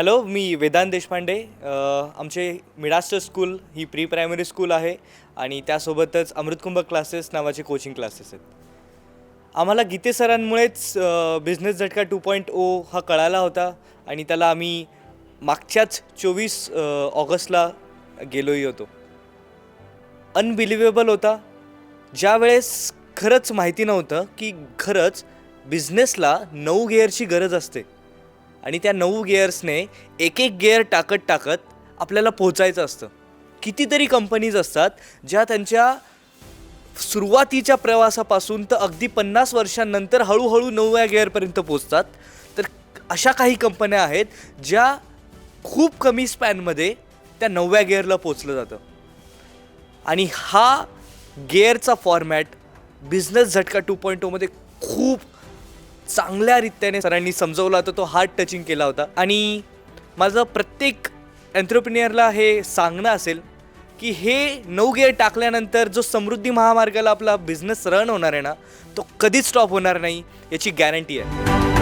Hello मी वेदांत देशपांडे. आमचे मिडास्टर school ही प्री प्रायमरी स्कूल आहे आणि त्यासोबतच अमृतकुंभ क्लासेस नावाचे कोचिंग क्लासेस आहेत. आम्हाला गीते सरांमुळेच बिझनेस झटका टू पॉईंट ओ हा कळाला होता आणि त्याला आम्ही मागच्याच चोवीस ऑगस्टला गेलोही होतो. अनबिलिव्हेबल होता. ज्या वेळेस खरंच माहिती नव्हतं की खरंच बिझनेसला नऊ गेअरची गरज असते. आणि त्या नऊ गिअर्सने एक एक गिअर टाकत टाकत आपल्याला पोहोचायचं असतं. कितीतरी कंपनीज असतात ज्या त्यांच्या सुरुवातीच्या प्रवासापासून तर अगदी पन्नास वर्षांनंतर हळूहळू नवव्या गिअरपर्यंत पोचतात तर अशा काही कंपन्या आहेत ज्या खूप कमी स्पॅनमध्ये त्या नवव्या गिअरला पोचलं जातं. आणि हा गेअरचा फॉर्मॅट बिझनेस झटका टू पॉईंट टूमध्ये खूप चांगल्या रीत्याने सरांनी समजवला होता तो हार्ट टचिंग केला होता. आणि माझं प्रत्येक एंटरप्रिनियरला हे सांगणं असेल की हे नऊ गिअर टाकल्यानंतर जो समृद्धी महामार्गाला आपला बिझनेस रन होणार आहे ना तो कधीच स्टॉप होणार नाही याची गॅरंटी आहे.